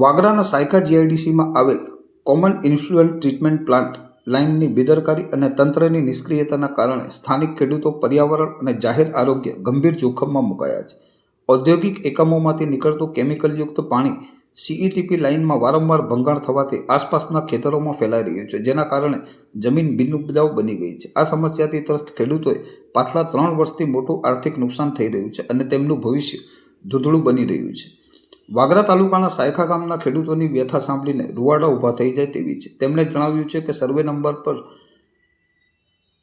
વાગરાના સાયકા જીઆઈડીસીમાં આવેલ common ઇન્ફ્લુઅન્ટ treatment plant લાઇનની બેદરકારી અને તંત્રની નિષ્ક્રિયતાના કારણે સ્થાનિક ખેડૂતો પર્યાવરણ અને જાહેર આરોગ્ય ગંભીર જોખમમાં મુકાયા છે. ઔદ્યોગિક એકમોમાંથી નીકળતું કેમિકલયુક્ત પાણી સીઈટીપી લાઇનમાં વારંવાર ભંગાણ થવાથી આસપાસના ખેતરોમાં ફેલાઈ રહ્યું છે, જેના કારણે જમીન બિનઉપજાઉ બની ગઈ છે. આ સમસ્યાથી ત્રસ્ત ખેડૂતોએ પાછલા ત્રણ વર્ષથી મોટું આર્થિક નુકસાન થઈ રહ્યું છે અને તેમનું ભવિષ્ય ધૂંધળું બની રહ્યું છે. વાગરા તાલુકાના સાયખા ગામના ખેડૂતોની વ્યથા સાંભળીને રૂવાડા ઊભા થઈ જાય તેવી છે. તેમણે જણાવ્યું છે કે સર્વે નંબર પર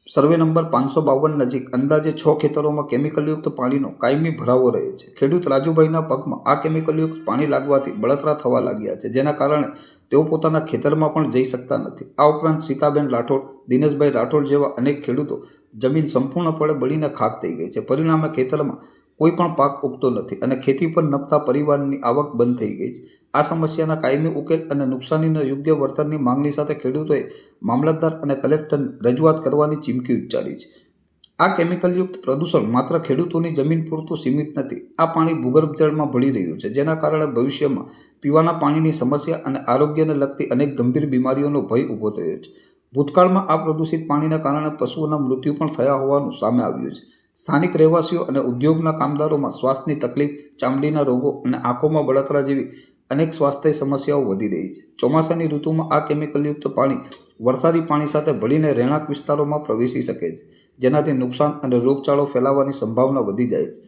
સર્વે નંબર પાંચસો બાવન નજીક અંદાજે છ ખેતરોમાં કેમિકલયુક્ત પાણીનો કાયમી ભરાવો રહે છે. ખેડૂત રાજુભાઈના પગમાં આ કેમિકલયુક્ત પાણી લાગવાથી બળતરા થવા લાગ્યા છે, જેના કારણે તેઓ પોતાના ખેતરમાં પણ જઈ શકતા નથી. આ ઉપરાંત સીતાબેન રાઠોડ, દિનેશભાઈ રાઠોડ જેવા અનેક ખેડૂતો જમીન સંપૂર્ણપણે બળીને ખાક થઈ ગઈ છે. પરિણામે ખેતરમાં કોઈ પણ પાક ઉગતો નથી અને ખેતી પર નપતા પરિવારની આવક બંધ થઈ ગઈ છે. આ સમસ્યાના કાયમી ઉકેલ અને નુકસાનીના યોગ્ય વળતરની માંગણી સાથે ખેડૂતોએ મામલતદાર અને કલેક્ટર રજૂઆત કરવાની ચીમકી ઉચ્ચારી છે. આ કેમિકલયુક્ત પ્રદૂષણ માત્ર ખેડૂતોની જમીન પૂરતું સીમિત નથી, આ પાણી ભૂગર્ભ જળમાં ભળી રહ્યું છે. જેના કારણે ભવિષ્યમાં પીવાના પાણીની સમસ્યા અને આરોગ્યને લગતી અનેક ગંભીર બીમારીઓનો ભય ઊભો થયો છે. ભૂતકાળમાં આ પ્રદૂષિત પાણીના કારણે પશુઓના મૃત્યુ પણ થયા હોવાનું સામે આવ્યું છે. સ્થાનિક રહેવાસીઓ અને ઉદ્યોગના કામદારોમાં શ્વાસની તકલીફ, ચામડીના રોગો અને આંખોમાં બળતરા જેવી અનેક સ્વાસ્થ્ય સમસ્યાઓ વધી રહી છે. ચોમાસાની ઋતુમાં આ કેમિકલયુક્ત પાણી વરસાદી પાણી સાથે ભળીને રહેણાંક વિસ્તારોમાં પ્રવેશી શકે છે, જેનાથી નુકસાન અને રોગચાળો ફેલાવાની સંભાવના વધી જાય છે.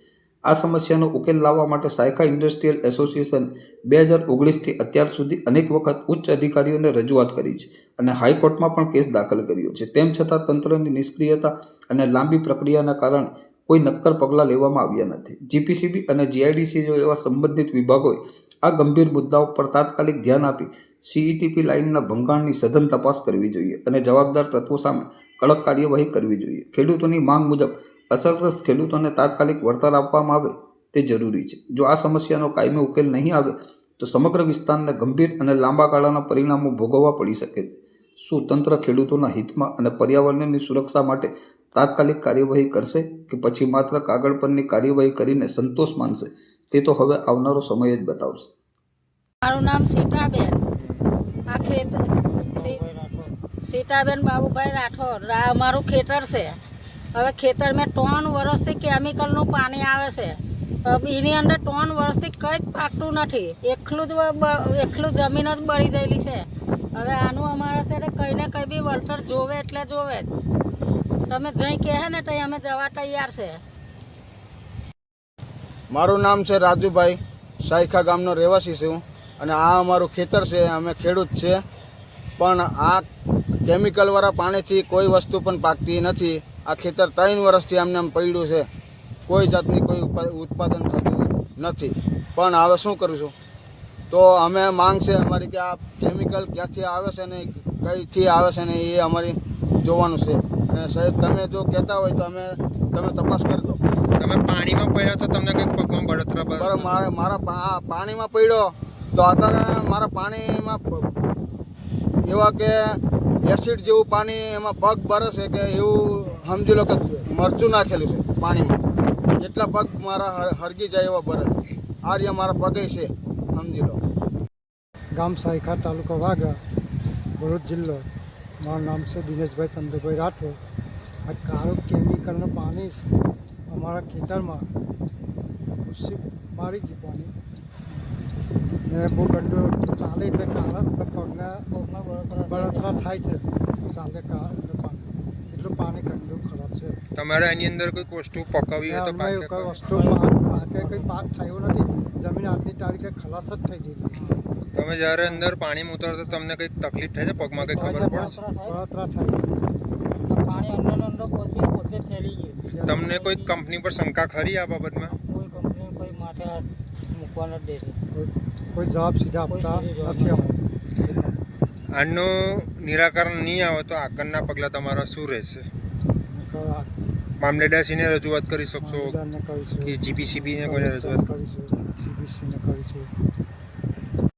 આ સમસ્યાનો ઉકેલ લાવવા માટે સાયકા ઇન્ડસ્ટ્રીયલ એસોસિએશન બે હજાર ઓગણીસથી અત્યાર સુધી અનેક વખત ઉચ્ચ અધિકારીઓને રજૂઆત કરી છે અને હાઈકોર્ટમાં પણ કેસ દાખલ કર્યો છે. તેમ છતાં તંત્રની નિષ્ક્રિયતા અને લાંબી પ્રક્રિયાના કારણે કોઈ નક્કર પગલાં લેવામાં આવ્યા નથી. જીપીસીબી અને જીઆઈડીસી જેવા સંબંધિત વિભાગોએ આ ગંભીર મુદ્દાઓ પર તાત્કાલિક ધ્યાન આપી સીઈટીપી લાઇનના ભંગાણની સઘન તપાસ કરવી જોઈએ અને જવાબદાર તત્વો સામે કડક કાર્યવાહી કરવી જોઈએ. ખેડૂતોની માંગ મુજબ અસરગ્રસ્ત ખેડૂતોને તાત્કાલિક વળતર આપવામાં આવે તે જરૂરી છે. જો આ સમસ્યાનો કાયમી ઉકેલ નહીં આવે, તો સમગ્ર વિસ્તારને ગંભીર અને લાંબા ગાળાના પરિણામો ભોગવવા પડી શકે છે. શું તંત્ર ખેડૂતોના હિતમાં અને પર્યાવરણની સુરક્ષા માટે તાત્કાલિક કાર્યવાહી કરશે કે પછી માત્ર કાગળ પરની કાર્યવાહી કરીને સંતોષ માનશે? તે તો હવે આવનારો સમય જ બતાવશે. મારું નામ સીતાબેન, આ ખેતર સીતાબેન બાબુભાઈ રાઠોડ. અમારું ખેતર છે. હવે ખેતરમાં ત્રણ વર્ષથી કેમિકલનું પાણી આવે છે. એની અંદર ત્રણ વર્ષથી કંઈ જ પાકતું નથી. એકલું જ એકલું જમીન જ બળી ગયેલી છે. હવે આનું અમારે છે ને કંઈ ને કંઈ બી વળતર જોવે એટલે જોવે જ. તમે જઈ કહે ને તો અમે જવા તૈયાર છે. મારું નામ છે રાજુભાઈ. સાયખા ગામનો રહેવાસી છું. અને આ અમારું ખેતર છે, અમે ખેડૂત છે. પણ આ કેમિકલવાળા પાણીથી કોઈ વસ્તુ પણ પાકતી નથી. આ ખેતર ત્રણ વર્ષથી અમને આમ પડ્યું છે. કોઈ જાતની કોઈ ઉત્પાદન થતું નથી. પણ હવે શું કરીશું? તો અમે માંગ છે અમારી કે આ કેમિકલ ક્યાંથી આવે છે ને કઈથી આવે છે ને એ અમારી જોવાનું છે. અને સાહેબ તમે જો કહેતા હોય તો અમે તમે તપાસ કરી દો. તમે પાણીમાં પડ્યા તો તમને કંઈક પગમાં બળતરા બરાબર મારે મારા પાણીમાં પડ્યો તો અત્યારે મારા પાણીમાં એવા કે એસિડ જેવું પાણી એમાં પગ છે કે એવું સમજી લો કે મરચું નાખેલું છે પાણીમાં. એટલા પગ મારા હર- હરગી જાય એવા ભરે આ રહ્યા મારા પગે છે, સમજી લો. ગામ સાયખા તાલુકા વાગરા, ભરૂચ જિલ્લો. મારું નામ છે દિનેશભાઈ ચંદ્રભાઈ રાઠોડ. આ કાળું કેમિકલનું પાણી અમારા ખેતરમાં ખુશી મારી છે પાણી. બહુ ગંદુ ચાલે એટલે કાળા પગના બળતરા થાય છે. ચાલે પાણી એટલું પાણી ગંદુ ખરાબ છે. તમારે એની અંદર કોઈ વસ્તુ પકાવી હોય તો પાકે કોઈ? વસ્તુ પાકે કંઈ પાક થયો નથી. જમીન આજની તારીખે ખલાસ જ થઈ જાય છે. તમે જ્યારે અંદર પાણીમાં ઉતરો તો તમને કંઈક તકલીફ થાય છે? પગમાં કંઈ ખબર પડે? છે. બળતરા થાય છે. પાણી અંદર અંદર પોતે પોતે ફેલી ગયું. તમને કોઈ કંપની પર શંકા ખરી આ બાબતમાં? કોઈ કંપની કોઈ માથે મૂકવા નથી દેતી. કોઈ કોઈ જવાબ સીધા આપતા નથી અમે આનું નિરાકરણ નહીં આવે તો આગળના પગલાં તમારા શું રહેશે? મામલેદારશ્રીને રજૂઆત કરી શકશો કે જીપીસીબીને કોઈને રજૂઆત કરીશું. જીપીસીને કરીશું.